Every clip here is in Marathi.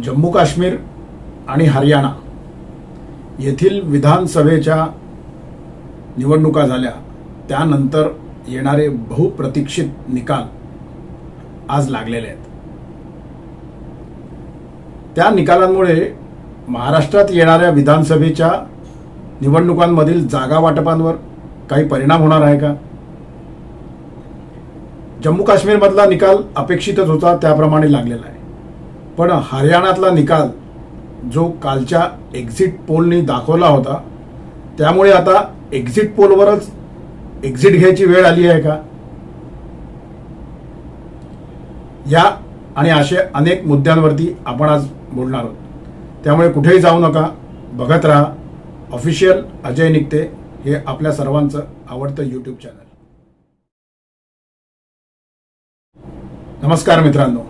जम्मू काश्मीर आणि हरियाणा येथील विधानसभेच्या निवडणुका झाल्या. त्यानंतर येणारे बहुप्रतीक्षित निकाल आज लागलेले आहेत. त्या निकालांमुळे महाराष्ट्रात येणाऱ्या विधानसभेच्या निवडणुकांमधील जागा वाटपांवर काही परिणाम होणार आहे का? जम्मू काश्मीरमधला निकाल अपेक्षितच होता त्याप्रमाणे लागलेला आहे. पण हरियाणातला निकाल जो कालच्या एक्झिट पोलनी दाखवला होता त्यामुळे आता एक्झिट पोलवरच एक्झिट घ्यायची वेळ आली आहे का? या आणि असे अनेक मुद्द्यांवरती आपण आज बोलणार आहोत. त्यामुळे कुठेही जाऊ नका बघत राहा. ऑफिशियल अजय निघते हे आपल्या सर्वांचं आवडतं यूट्यूब चॅनल नमस्कार मित्रांनो.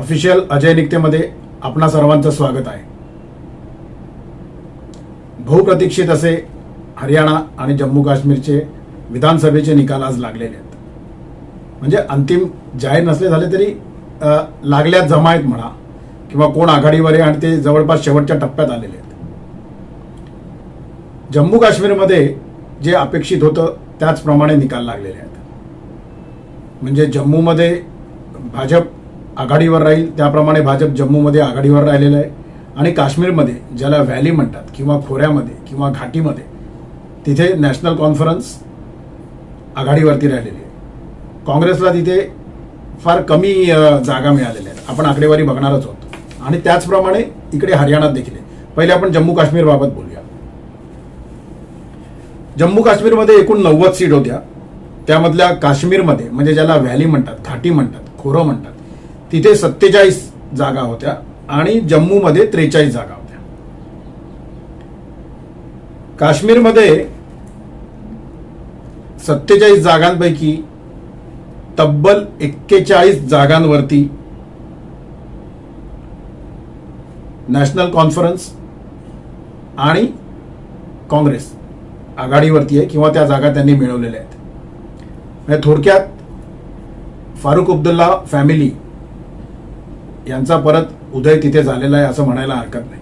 ऑफिशियल अजय निकतेमध्ये आपणा सर्वांचं स्वागत आहे. बहुप्रतीक्षित असे हरियाणा आणि जम्मू काश्मीरचे विधानसभेचे निकाल आज लागलेले आहेत. म्हणजे अंतिम जाहीर नसले झाले तरी लागल्या लागल्यात म्हणा किंवा कोण आघाडीवर आहे आणि ते जवळपास शेवटच्या टप्प्यात आलेले आहेत. जम्मू काश्मीरमध्ये जे अपेक्षित होतं त्याचप्रमाणे निकाल लागलेले आहेत. म्हणजे जम्मूमध्ये भाजप आघाडीवर राहील त्याप्रमाणे भाजप जम्मूमध्ये आघाडीवर राहिलेलं आहे. आणि काश्मीरमध्ये ज्याला व्हॅली म्हणतात किंवा खोऱ्यामध्ये किंवा घाटीमध्ये तिथे नॅशनल कॉन्फरन्स आघाडीवरती राहिलेली आहे. काँग्रेसला तिथे फार कमी जागा मिळालेल्या आहेत. आपण आकडेवारी बघणारच आहोत. आणि त्याचप्रमाणे इकडे हरियाणात देखील आहे. पहिले आपण जम्मू काश्मीरबाबत बोलूया. जम्मू काश्मीरमध्ये एकूण नव्वद सीट होत्या. त्यामधल्या काश्मीरमध्ये म्हणजे ज्याला व्हॅली म्हणतात घाटी म्हणतात खोरं म्हणतात तिथे सत्तेचाळीस जागा होत्या आणि जम्मूमध्ये त्रेचाळीस जागा होत्या. काश्मीरमध्ये सत्तेचाळीस जागांपैकी तब्बल एक्केचाळीस जागांवरती नॅशनल कॉन्फरन्स आणि काँग्रेस आघाडीवरती आहे किंवा त्या जागा त्यांनी मिळवलेल्या आहेत. म्हणजे थोडक्यात फारुख अब्दुल्ला फॅमिली यांचा परत उदय तिथे झालेला आहे असं म्हणायला हरकत नाही.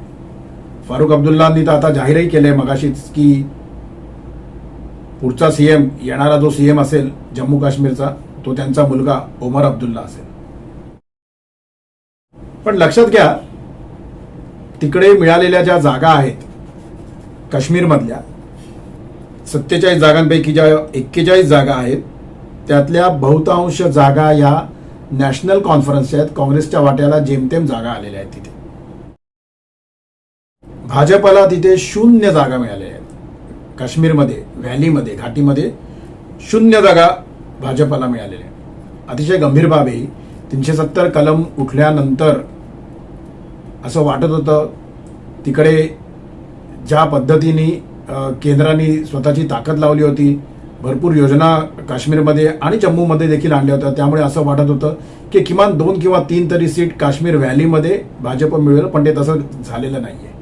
फारुख अब्दुल्लांनी तर आता जाहीरही केलंय मगाशीच की पुढचा सीएम येणारा जो सीएम असेल जम्मू काश्मीरचा तो त्यांचा मुलगा ओमर अब्दुल्ला असेल. पण लक्षात घ्या तिकडे मिळालेल्या ज्या जागा आहेत काश्मीरमधल्या सत्तेचाळीस जागांपैकी ज्या एक्केचाळीस जागा आहेत त्यातल्या बहुतांश जागा या नॅशनल कॉन्फरन्सच्या आहेत काँग्रेसच्या वाट्याला जेमतेम जागा आलेल्या आहेत तिथे. भाजपला तिथे शून्य जागा मिळालेल्या आहेत. काश्मीरमध्ये व्हॅलीमध्ये घाटीमध्ये शून्य जागा भाजपला मिळालेल्या आहेत. अतिशय गंभीर बाब आहे तीनशे सत्तर कलम उठल्यानंतर असं वाटत होतं तिकडे ज्या पद्धतीने केंद्राने स्वतःची ताकद लावली होती भरपूर योजना काश्मीरमध्ये आणि जम्मूमध्ये देखील आणल्या होत्या. त्यामुळे असं वाटत होतं की किमान दोन किंवा तीन तरी सीट काश्मीर व्हॅलीमध्ये भाजप मिळवेल पण ते तसं झालेलं नाही आहे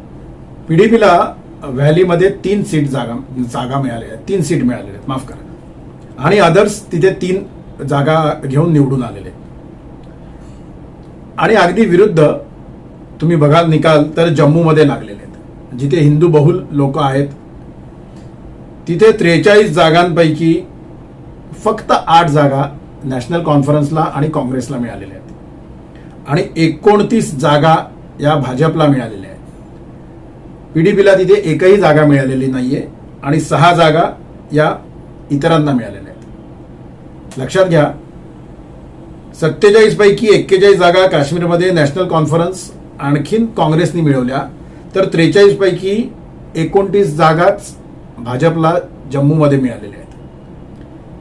पीडीपीला व्हॅलीमध्ये तीन सीट जागा जागा मिळाल्या आहेत. तीन सीट मिळालेल्या आहेत. माफ करा. आणि अदर्स तिथे तीन जागा घेऊन निवडून आलेले आहेत. आणि अगदी विरुद्ध तुम्ही बघाल निकाल तर जम्मूमध्ये लागलेले आहेत. जिथे हिंदू बहुल लोक आहेत तिथे त्रेचाळीस जागांपैकी फक्त आठ जागा नॅशनल कॉन्फरन्सला आणि काँग्रेसला मिळालेल्या आहेत. आणि एकोणतीस जागा या भाजपला मिळालेल्या आहेत. पीडीपीला तिथे एकही जागा मिळालेली नाही आहे आणि सहा जागा या इतरांना मिळालेल्या आहेत. लक्षात घ्या सत्तेचाळीसपैकी एक्केचाळीस जागा काश्मीरमध्ये नॅशनल कॉन्फरन्स आणखीन काँग्रेसनी मिळवल्या तर त्रेचाळीसपैकी एकोणतीस जागाच भाजपला जम्मूमध्ये मिळालेले आहेत.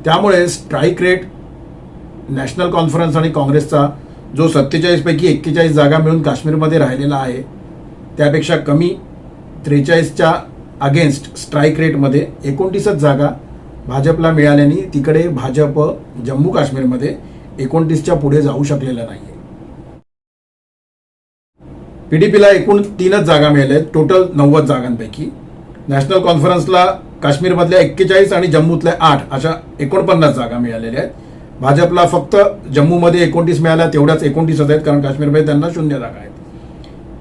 त्यामुळे स्ट्राईक रेट नॅशनल कॉन्फरन्स आणि काँग्रेसचा जो सत्तेचाळीसपैकी एक्केचाळीस जागा मिळून काश्मीरमध्ये राहिलेला आहे त्यापेक्षा कमी त्रेचाळीसच्या अगेन्स्ट स्ट्राईक रेटमध्ये एकोणतीसच जागा भाजपला मिळाल्याने तिकडे भाजप जम्मू काश्मीरमध्ये एकोणतीसच्या पुढे जाऊ शकलेलं नाहीये. पीडीपीला एकूण तीनच जागा मिळाल्या आहेत टोटल नव्वद जागांपैकी. नॅशनल कॉन्फरन्सला काश्मीरमधल्या एक्केचाळीस आणि जम्मूतल्या आठ अशा एकोणपन्नास जागा मिळालेल्या आहेत. भाजपला फक्त जम्मूमध्ये एकोणतीस मिळाल्या तेवढ्याच एकोणतीसच आहेत कारण काश्मीरमध्ये त्यांना शून्य जागा आहेत.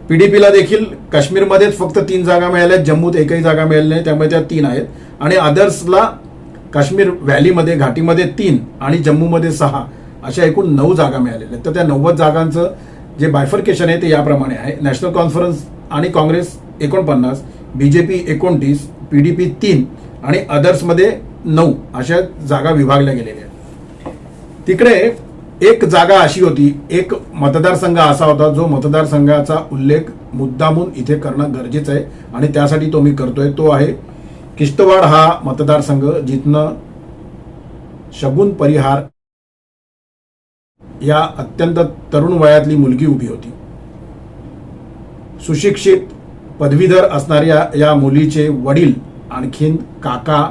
पीडीपीला देखील काश्मीरमध्येच फक्त तीन जागा मिळाल्या जम्मूत एकही जागा मिळाली नाही त्यामुळे त्या तीन आहेत. आणि अदर्सला काश्मीर व्हॅलीमध्ये घाटीमध्ये तीन आणि जम्मूमध्ये सहा अशा एकूण नऊ जागा मिळालेल्या आहेत. तर त्या नव्वद जागांचं जे बायफर्केशन आहे ते याप्रमाणे आहे. नॅशनल कॉन्फरन्स आणि काँग्रेस एकोणपन्नास बी जे पी एकोणतीस पी डी पी तीन आणि अदर्समध्ये नऊ अशा जागा विभागल्या गेलेल्या आहेत. तिकडे एक जागा अशी होती एक मतदारसंघ असा होता जो मतदारसंघाचा उल्लेख मुद्दामून इथे करणं गरजेचं आहे आणि त्यासाठी तो मी करतोय. तो आहे किश्तवाड हा मतदारसंघ जिथनं शगुन परिहार या अत्यंत तरुण वयातली मुलगी उभी होती. सुशिक्षित पदवीधर असणाऱ्या या मुलीचे वडील आणखीन काका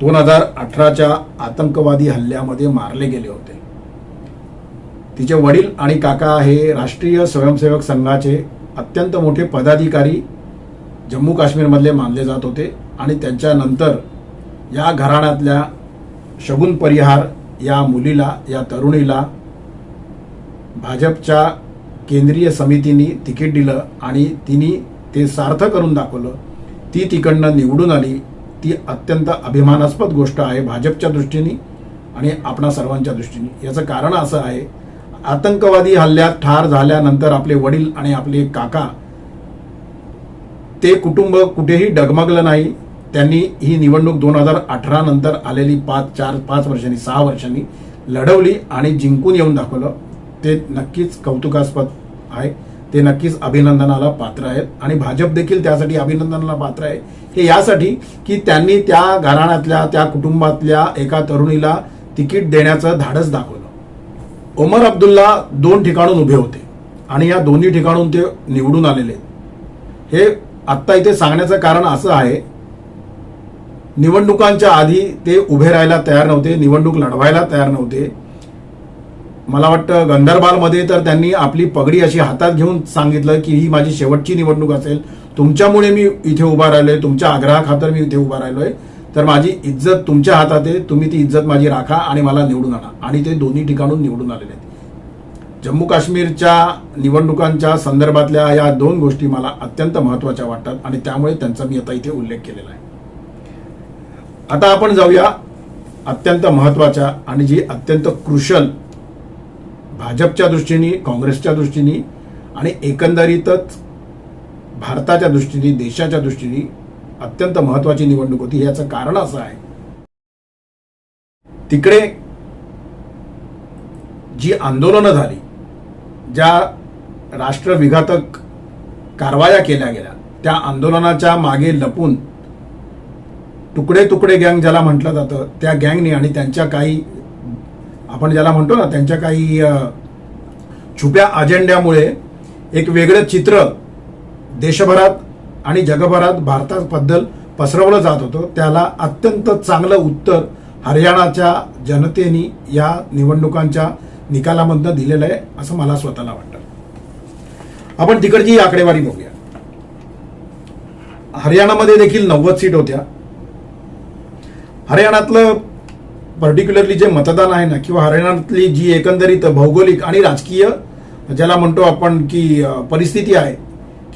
दोन हजार अठराच्या आतंकवादी हल्ल्यामध्ये मारले गेले होते. तिचे वडील आणि काका हे राष्ट्रीय स्वयंसेवक संघाचे अत्यंत मोठे पदाधिकारी जम्मू काश्मीरमधले मानले जात होते आणि त्यांच्यानंतर या घराण्यातल्या शगुन परिहार या मुलीला या तरुणीला भाजपच्या केंद्रीय समितीने तिकीट दिलं आणि तिने ते सार्थ करून दाखवलं. ती तिकडनं निवडून आली. ती अत्यंत अभिमानास्पद गोष्ट आहे भाजपच्या दृष्टीने आणि आपणा सर्वांच्या दृष्टीने. याचं कारण असं आहे आतंकवादी हल्ल्यात ठार झाल्यानंतर आपले वडील आणि आपले काका ते कुटुंब कुठेही डगमगलं नाही. त्यांनी ही निवडणूक दोन हजार अठरा नंतर आलेली पाच चार पाच वर्षांनी सहा वर्षांनी लढवली आणि जिंकून येऊन दाखवलं. ते नक्कीच कौतुकास्पद आहे. ते नक्कीच अभिनंदनाला पात्र आहेत. आणि भाजप देखील त्यासाठी अभिनंदनाला पात्र आहे. हे यासाठी की त्यांनी त्या घराण्यातल्या त्या कुटुंबातल्या एका तरुणीला तिकीट देण्याचं धाडस दाखवलं. ओमर अब्दुल्ला दोन ठिकाणून उभे होते. आणि या दोन्ही ठिकाणून ते निवडून आलेले. हे आत्ता इथे सांगण्याचं कारण असं आहे निवडणुकांच्या आधी ते उभे राहायला तयार नव्हते निवडणूक लढवायला तयार नव्हते. मला वाटतं गंदरबालमध्ये तर त्यांनी आपली पगडी अशी हातात घेऊन सांगितलं की ही माझी शेवटची निवडणूक असेल. तुमच्यामुळे मी इथे उभा राहिलोय. तुमच्या आग्रहाखातर मी इथे उभा राहिलोय. तर माझी इज्जत तुमच्या हातात आहे. तुम्ही ती इज्जत माझी राखा आणि मला निवडून आणा. आणि ते दोन्ही ठिकाणून निवडून आलेले आहेत. जम्मू काश्मीरच्या निवडणुकांच्या संदर्भातल्या या दोन गोष्टी मला अत्यंत महत्त्वाच्या वाटतात आणि त्यामुळे त्यांचा मी आता इथे उल्लेख केलेला आहे. आता आपण जाऊया अत्यंत महत्त्वाच्या आणि जी अत्यंत क्रुशल भाजपच्या दृष्टीने काँग्रेसच्या दृष्टीने आणि एकंदरीतच भारताच्या दृष्टीने देशाच्या दृष्टीने अत्यंत महत्वाची निवडणूक होती. याचं कारण असं आहे. तिकडे जी आंदोलनं झाली ज्या राष्ट्रविघातक कारवाया केल्या गेल्या त्या आंदोलनाच्या मागे लपून तुकडे तुकडे गँग ज्याला म्हटलं जातं त्या गँगनी आणि त्यांच्या काही आपण ज्याला म्हणतो ना त्यांच्या काही छुप्या अजेंड्यामुळे एक वेगळं चित्र देशभरात आणि जगभरात भारताबद्दल पसरवलं जात होतं. त्याला अत्यंत चांगलं उत्तर हरियाणाच्या जनतेनी या निवडणुकांच्या निकालामधनं दिलेलं आहे असं मला स्वतःला वाटतं. आपण तिकडची आकडेवारी बघूया. हरियाणामध्ये देखील नव्वद सीट होत्या. हरियाणातलं पर्टिक्युलरली जे मतदान आहे ना किंवा हरियाणातली जी एकंदरीत भौगोलिक आणि राजकीय ज्याला म्हणतो आपण की परिस्थिती आहे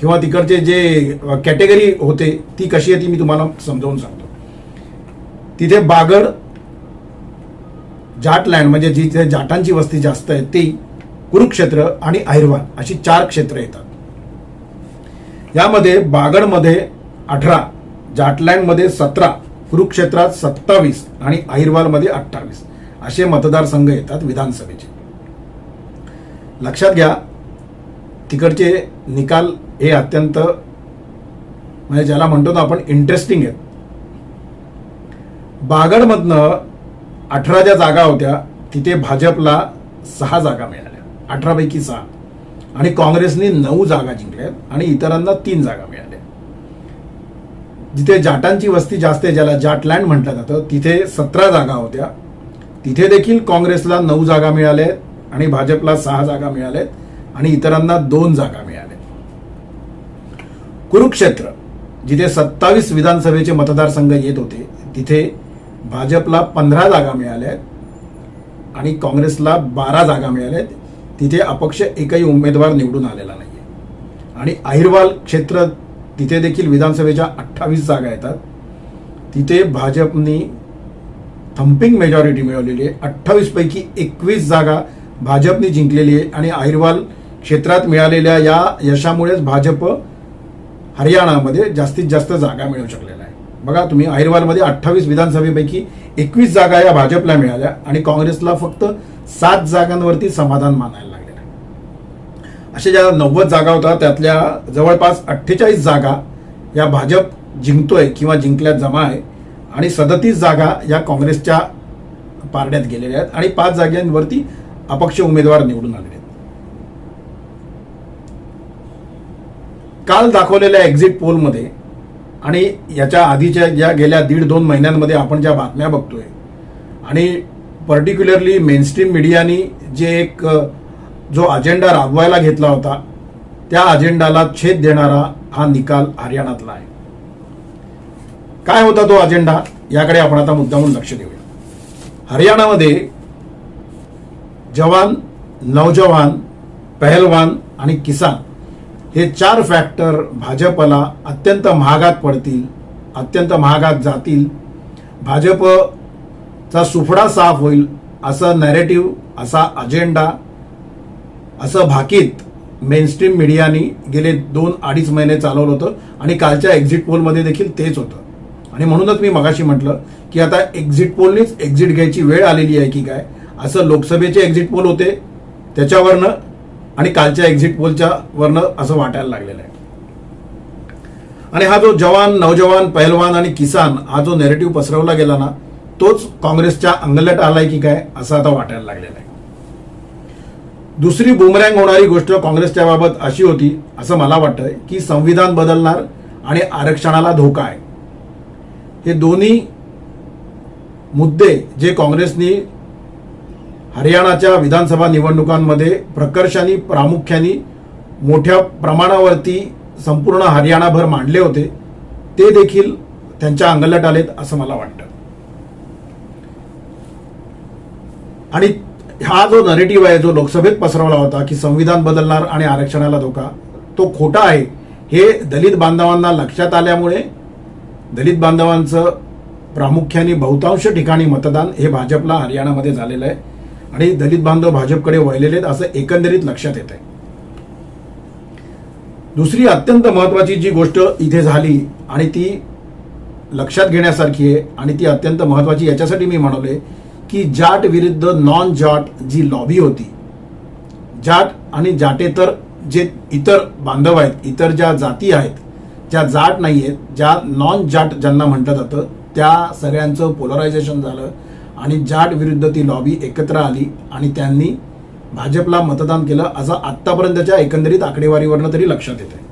किंवा तिकडचे जे कॅटेगरी होते ती कशी आहे ती मी तुम्हाला समजावून सांगतो. तिथे बागड जाटलँड म्हणजे जिथे जाटांची वस्ती जास्त आहे ती कुरुक्षेत्र आणि आहिरवान अशी चार क्षेत्र येतात. यामध्ये बागडमध्ये अठरा जाटलँडमध्ये सतरा कुरुक्षेत्रात सत्तावीस आणि अहिरवालमध्ये अठ्ठावीस असे मतदारसंघ येतात विधानसभेचे. लक्षात घ्या तिकडचे निकाल हे अत्यंत म्हणजे ज्याला म्हणतो ना आपण इंटरेस्टिंग आहेत. बागडमधनं अठरा ज्या जागा होत्या तिथे भाजपला सहा जागा मिळाल्या. अठरापैकी सहा. आणि काँग्रेसने नऊ जागा जिंकल्यात आणि इतरांना तीन जागा मिळाल्या. जिथे जाटांची वस्ती जास्त आहे ज्याला जाटलँड म्हटलं जातं तिथे सतरा जागा होत्या. तिथे देखील काँग्रेसला नऊ जागा मिळाल्या आहेत आणि भाजपला सहा जागा मिळाल्या आहेत आणि इतरांना दोन जागा मिळाल्या कुरुक्षेत्र जिथे सत्तावीस विधानसभेचे मतदारसंघ येत होते तिथे भाजपला पंधरा जागा मिळाल्या आहेत आणि काँग्रेसला बारा जागा मिळाल्या. आहेत तिथे अपक्ष एकही उमेदवार निवडून आलेला नाही आणि अहिरवाल क्षेत्र तिथे देखील विधानसभेच्या अठ्ठावीस जागा येतात. तिथे भाजपनी थम्पिंग मेजॉरिटी मिळवलेली आहे. अठ्ठावीसपैकी एकवीस जागा भाजपने जिंकलेली आहे आणि अहिरवाल क्षेत्रात मिळालेल्या या यशामुळेच भाजप हरियाणामध्ये जास्तीत जास्त जागा मिळू शकलेला आहे. बघा तुम्ही अहिरवालमध्ये अठ्ठावीस विधानसभेपैकी एकवीस जागा या भाजपला मिळाल्या आणि काँग्रेसला फक्त सात जागांवरती समाधान मानायला अशा ज्या नव्वद जागा होत्या त्यातल्या जवळपास अठ्ठेचाळीस जागा या भाजप जिंकतोय किंवा जिंकल्यात जमा आहे आणि सदतीस जागा या काँग्रेसच्या पारड्यात गेलेल्या आहेत आणि पाच जागांवरती अपक्ष उमेदवार निवडून आलेले आहेत. काल दाखवलेल्या एक्झिट पोलमध्ये आणि याच्या आधीच्या ज्या गेल्या दीड दोन महिन्यांमध्ये आपण ज्या बातम्या बघतोय आणि पर्टिक्युलरली मेनस्ट्रीम मीडियानी जे एक जो अजेंडा राबवायला घेतला होता त्या अजेंडाला छेद देणारा हा निकाल हरियाणातला आहे. काय होता तो अजेंडा याकडे आपण आता मुद्दामून लक्ष देऊया. हरियाणामध्ये जवान नौजवान पहलवान आणि किसान हे चार फॅक्टर भाजपला अत्यंत महागात पडतील अत्यंत महागात जातील. भाजपचा सुफडा साफ होईल असं नॅरेटिव्ह असा अजेंडा असं भाकीत मेनस्ट्रीम मीडियानी गेले दोन अडीच महिने चालवलं होतं आणि कालच्या एक्झिट पोलमध्ये देखील तेच होतं. आणि म्हणूनच मी मगाशी म्हटलं की आता एक्झिट पोलनीच एक्झिट घ्यायची वेळ आलेली आहे की काय? असं लोकसभेचे एक्झिट पोल होते त्याच्यावरनं आणि कालच्या एक्झिट पोलच्या वरनं असं वाटायला लागलेलं आहे. आणि हा जो जवान नौजवान पहलवान आणि किसान हा जो नेरेटिव्ह पसरवला गेला ना तोच काँग्रेसच्या अंगलट आलाय की काय असं आता वाटायला लागलेलं आहे. दुसरी बुमरँग होणारी गोष्ट काँग्रेसच्या बाबत अशी होती असं मला वाटतं की संविधान बदलणार आणि आरक्षणाला धोका आहे. हे दोन्ही मुद्दे जे काँग्रेसनी हरियाणाच्या विधानसभा निवडणुकांमध्ये प्रकर्षाने प्रामुख्याने मोठ्या प्रमाणावरती संपूर्ण हरियाणाभर मांडले होते ते देखील त्यांच्या अंगलट आलेत असं मला वाटतं. आणि हा जो नरेटिव्ह आहे जो लोकसभेत पसरवला होता की संविधान बदलणार आणि आरक्षणाला धोका तो खोटा आहे. हे दलित बांधवांना लक्षात आल्यामुळे दलित बांधवांचं प्रामुख्याने बहुतांश ठिकाणी मतदान हे भाजपला हरियाणामध्ये झालेलं आहे. आणि दलित बांधव भाजपकडे वळलेले आहेत असं एकंदरीत लक्षात येत आहे दुसरी अत्यंत महत्वाची जी गोष्ट इथे झाली आणि ती लक्षात घेण्यासारखी आहे आणि ती अत्यंत महत्वाची याच्यासाठी मी म्हणाले की जाट विरुद्ध नॉन जाट जी लॉबी होती जाट आणि जाटेतर जे इतर बांधव आहेत इतर ज्या जाती आहेत ज्या जाट नाही आहेत ज्या नॉन जाट ज्यांना म्हटलं जातं त्या सगळ्यांचं पोलरायझेशन झालं आणि जाट विरुद्ध ती लॉबी एकत्र आली आणि त्यांनी भाजपला मतदान केलं. असं आत्तापर्यंतच्या एकंदरीत आकडेवारीवरनं तरी लक्षात येत आहे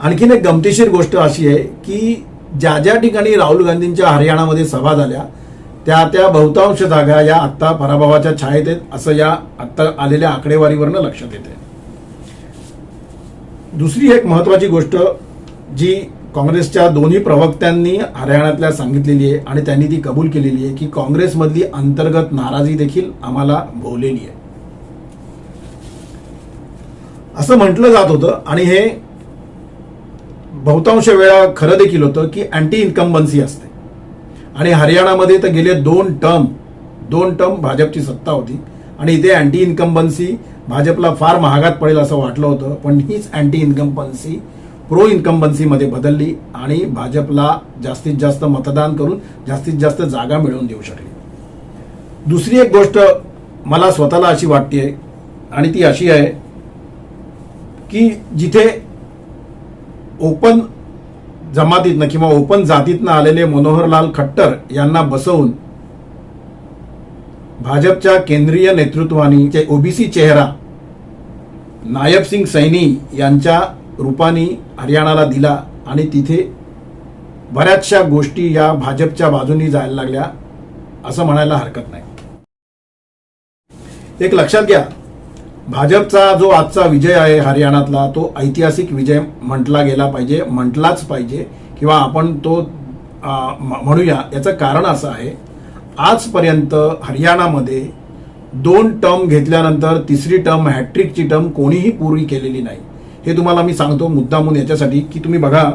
आणखीन एक गमतीशीर गोष्ट अशी आहे की ज्या ज्या ठिकाणी राहुल गांधींच्या हरियाणामध्ये सभा झाल्या त्या त्या बहुतांश जागा या आत्ता पराभवाच्या छायेत आहेत असं या आत्ता आलेल्या आकडेवारीवरनं लक्षात येते दुसरी एक महत्वाची गोष्ट जी काँग्रेसच्या दोन्ही प्रवक्त्यांनी हरियाणातल्या सांगितलेली आहे आणि त्यांनी ती कबूल केलेली आहे की काँग्रेसमधली अंतर्गत नाराजी देखील आम्हाला भोवलेली आहे. असं म्हटलं जात होतं आणि हे बहुतांश वेळा खरं देखील होतं की अँटी इन्कम्बन्सी असते. आणि हरियाणामध्ये तर गेले दोन टर्म दोन टर्म भाजपची सत्ता होती. आणि इथे अँटी इन्कम्बन्सी भाजपला फार महागात पडेल असं वाटलं होतं पण हीच अँटी इन्कम्बन्सी प्रो इन्कम्बन्सीमध्ये बदलली आणि भाजपला जास्तीत जास्त मतदान करून जास्तीत जास्त जागा मिळवून देऊ शकली. दुसरी एक गोष्ट मला स्वतःला अशी वाटते आणि ती अशी आहे की जिथे ओपन जमातीतनं किंवा ओपन जातीतनं आलेले मनोहरलाल खट्टर यांना बसवून भाजपच्या केंद्रीय नेतृत्वानी ओबीसी चेहरा नायब सिंग सैनी यांच्या रूपाने हरियाणाला दिला आणि तिथे बऱ्याचशा गोष्टी या भाजपच्या बाजूनी जायला लागल्या असं म्हणायला हरकत नाही. एक लक्षात घ्या भाजपचा जो आजचा विजय आहे हरियाणातला तो ऐतिहासिक विजय म्हटला गेला पाहिजे म्हटलाच पाहिजे किंवा आपण तो म- म्हणूया. याचं कारण असं आहे आजपर्यंत हरियाणामध्ये दोन टर्म घेतल्यानंतर तिसरी टर्म हॅट्रिकची टर्म कोणीही पूर्वी केलेली नाही. हे तुम्हाला मी सांगतो मुद्दामून याच्यासाठी की तुम्ही बघा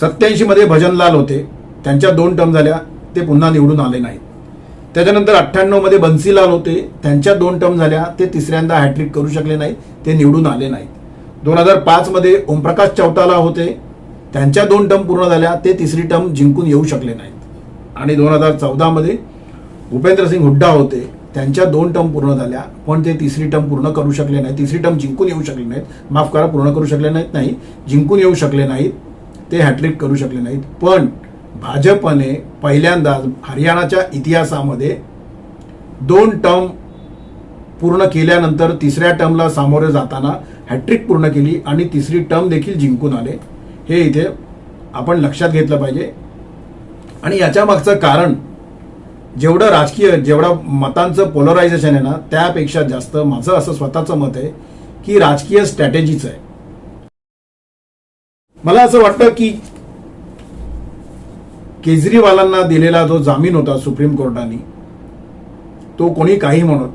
सत्याऐंशीमध्ये भजनलाल होते त्यांच्या दोन टर्म झाल्या ते पुन्हा निवडून आले नाहीत. त्याच्यानंतर अठ्ठ्याण्णवमध्ये बन्सीलाल होते. त्यांच्या दोन टर्म झाल्या. ते तिसऱ्यांदा हॅट्रिक करू शकले नाहीत. ते निवडून आले नाहीत. दोन हजार पाचमध्ये ओमप्रकाश चौटाला होते. त्यांच्या दोन टर्म पूर्ण झाल्या. ते तिसरी टर्म जिंकून येऊ शकले नाहीत. आणि दोन हजार चौदामध्ये भूपेंद्रसिंग हुड्डा होते. त्यांच्या दोन टर्म पूर्ण झाल्या. पण ते तिसरी टर्म पूर्ण करू शकले नाही तिसरी टर्म जिंकून येऊ शकले नाहीत. माफ करा पूर्ण करू शकले नाहीत. नाही जिंकून येऊ शकले नाहीत. ते हॅट्रिक करू शकले नाहीत. पण भाजपने पहिल्यांदाच हरियाणाच्या इतिहासामध्ये दोन टर्म पूर्ण केल्यानंतर तिसऱ्या टर्मला सामोरे जाताना हॅट्रिक पूर्ण केली आणि तिसरी टर्म देखील जिंकून आले. हे इथे आपण लक्षात घेतलं पाहिजे. आणि याच्या मागचं कारण जेवढं राजकीय जेवढं मतांचं पोलरायझेशन आहे ना त्यापेक्षा जास्त माझं असं स्वतःचं मत आहे की राजकीय स्ट्रॅटेजीच आहे. मला असं वाटतं की केजरीवालांना दिलेला जो जामीन होता सुप्रीम कोर्टाने तो कोणी काही म्हणून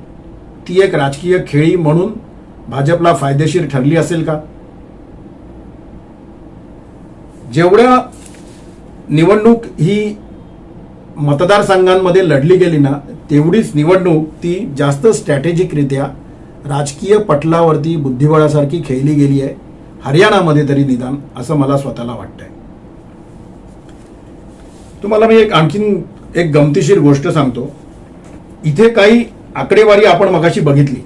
ती एक राजकीय खेळी म्हणून भाजपला फायदेशीर ठरली असेल का? जेवढ्या निवडणूक ही मतदारसंघांमध्ये लढली गेली ना तेवढीच निवडणूक ती जास्त स्ट्रॅटेजिकरित्या राजकीय पटलावरती बुद्धिबळासारखी खेळली गेली आहे हरियाणामध्ये तरी निदान असं मला स्वतःला वाटतंय. तुम्हाला मी एक आणखीन एक गमतीशीर गोष्ट सांगतो. इथे काही आकडेवारी आपण मगाशी बघितली.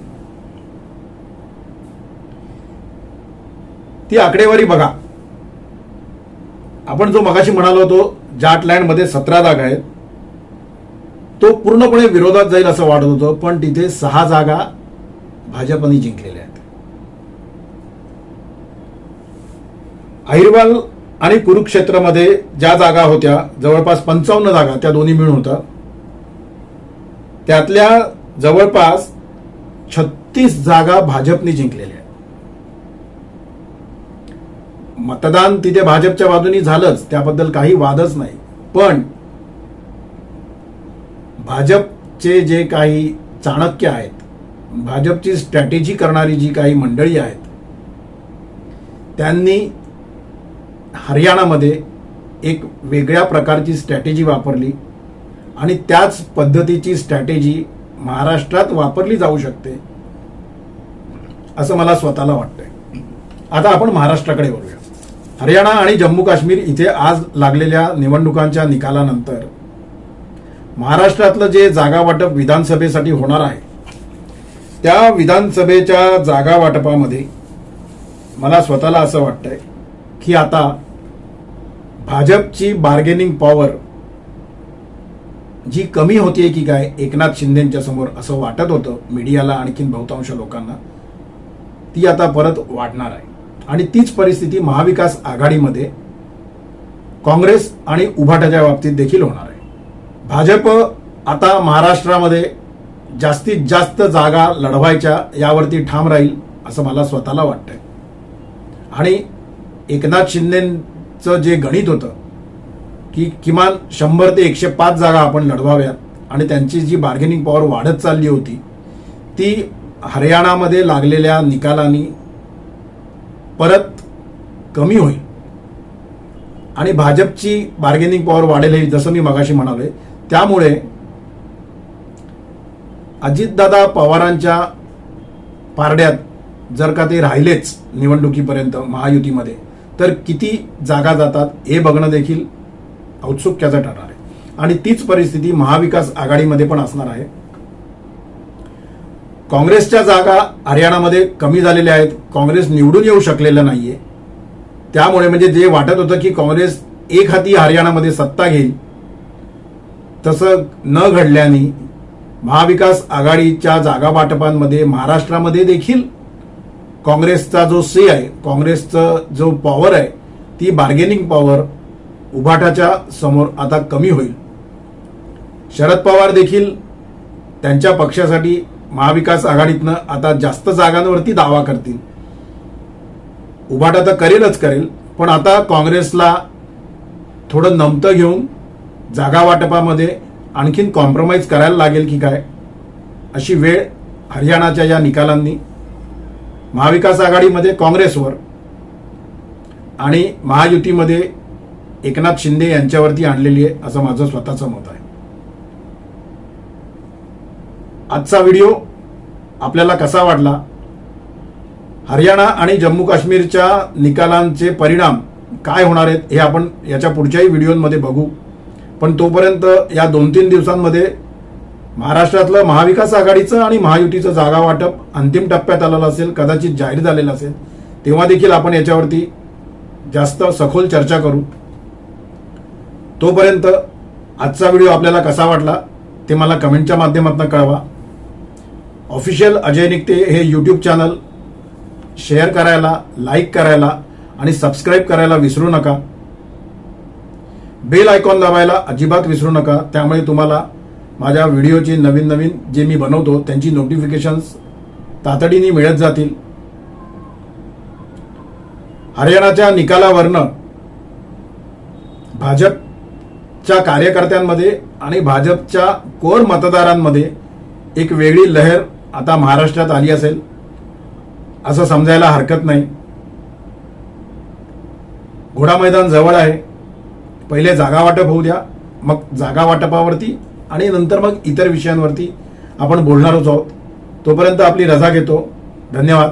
ती आकडेवारी बघा. आपण जो मगाशी म्हणालो होतो जाटलँडमध्ये सतरा जागा आहेत. तो पूर्णपणे विरोधात जाईल असं वाटत होतं पण तिथे सहा जागा भाजपने जिंकलेल्या आहेत. अहिरवाल आणि कुरुक्षेत्रामध्ये ज्या जागा होत्या जवळपास पंचावन्न जागा त्या दोन्ही मिळून होत्या. त्यातल्या जवळपास छत्तीस जागा भाजपने जिंकलेल्या आहेत. मतदान तिथे भाजपच्या बाजूनी झालंच त्याबद्दल काही वादच नाही. पण भाजपचे जे काही चाणक्य आहेत भाजपची स्ट्रॅटेजी करणारी जी काही मंडळी आहेत त्यांनी हरियाणामध्ये एक वेगळ्या प्रकारची स्ट्रॅटेजी वापरली आणि त्याच पद्धतीची स्ट्रॅटेजी महाराष्ट्रात वापरली जाऊ शकते असं मला स्वतःला वाटतंय. आता आपण महाराष्ट्राकडे वळूया. हरियाणा आणि जम्मू काश्मीर इथे आज लागलेल्या निवडणुकांच्या निकालानंतर महाराष्ट्रातलं जे जागा वाटप विधानसभेसाठी होणार आहे त्या विधानसभेच्या जागा वाटपामध्ये मला स्वतःला असं वाटतंय की आता भाजपची बार्गेनिंग पॉवर जी कमी होतीये की काय एकनाथ शिंदेच्या समोर असं वाटत होतं मीडियाला आणखीन बहुतांश लोकांना ती आता परत वाढणार आहे. आणि तीच परिस्थिती महाविकास आघाडीमध्ये काँग्रेस आणि उभाटाच्या बाबतीत देखील होणार आहे. भाजप आता महाराष्ट्रामध्ये जास्तीत जास्त जागा लढवायच्या यावरती ठाम राहील असं मला स्वतःला वाटतंय. आणि एकनाथ चं जे गणित होतं की किमान शंभर ते एकशे पाच जागा आपण लढवाव्यात आणि त्यांची जी बार्गेनिंग पॉवर वाढत चालली होती ती हरियाणामध्ये लागलेल्या निकालांनी परत कमी होईल. आणि भाजपची बार्गेनिंग पॉवर वाढेल जसं मी मगाशी म्हणालोय त्यामुळे अजितदादा पवारांच्या पारड्यात जर का ते राहिलेच निवडणुकीपर्यंत महायुतीमध्ये तर किती जागा जातात हे बघणं देखील औत्सुक्याचं ठरणार आहे. आणि तीच परिस्थिती महाविकास आघाडीमध्ये पण असणार आहे. काँग्रेसच्या जागा हरियाणामध्ये कमी झालेल्या आहेत. काँग्रेस निवडून येऊ शकलेलं नाहीये. त्यामुळे म्हणजे जे वाटत होतं की काँग्रेस एक हाती हरियाणामध्ये सत्ता घेईल तसं न घडल्याने महाविकास आघाडीच्या जागा वाटपांमध्ये महाराष्ट्रामध्ये देखील काँग्रेसचा जो सी आहे काँग्रेसचं जो पॉवर आहे ती बार्गेनिंग पॉवर उभाटाच्या समोर आता कमी होईल. शरद पवार देखील त्यांच्या पक्षासाठी महाविकास आघाडीतनं आता जास्त जागांवरती दावा करतील. उभाटा तर करेलच करेल पण आता काँग्रेसला थोडं नमतं घेऊन जागा वाटपामध्ये आणखीन कॉम्प्रोमाइज करायला लागेल की काय अशी वेळ हरियाणाच्या या निकालांनी महाविकास आघाडीमध्ये काँग्रेसवर आणि महायुतीमध्ये एकनाथ शिंदे यांच्यावरती आणलेली आहे असं माझं स्वतःचं मत आहे. आजचा व्हिडिओ आपल्याला कसा वाटला? हरियाणा आणि जम्मू काश्मीरच्या निकालांचे परिणाम काय होणार आहेत हे आपण याच्या पुढच्याही व्हिडिओमध्ये बघू. पण तोपर्यंत या दोन तीन दिवसांमध्ये महाराष्ट्रातलं महाविकास आघाडीचं आणि महायुतीचं जागा वाटप अंतिम टप्प्यात आलेलं असेल कदाचित जाहीर झालेलं असेल तेव्हा देखील आपण याच्यावरती जास्त सखोल चर्चा करू. तोपर्यंत आजचा व्हिडिओ आपल्याला कसा वाटला ते मला कमेंटच्या माध्यमातून कळवा. ऑफिशियल अजय निघते हे यूट्यूब चॅनल शेअर करायला लाईक करायला आणि सबस्क्राईब करायला विसरू नका. बेल आयकॉन दाबायला अजिबात विसरू नका. त्यामुळे तुम्हाला माझ्या व्हिडिओची नवीन नवीन जे मी बनवतो त्यांची नोटिफिकेशन्स तातडीने मिळत जातील. हरियाणाच्या निकालावरनं भाजपच्या कार्यकर्त्यांमध्ये आणि भाजपच्या कोर मतदारांमध्ये एक वेगळी लहर आता महाराष्ट्रात आली असेल असं समजायला हरकत नाही. घोडा मैदान जवळ आहे. पहिले जागा वाटप होऊ द्या. मग जागा वाटपावरती आणि नंतर मग इतर विषयांवरती आपण बोलणारच आहोत. तोपर्यंत आपली रजा घेतो. धन्यवाद.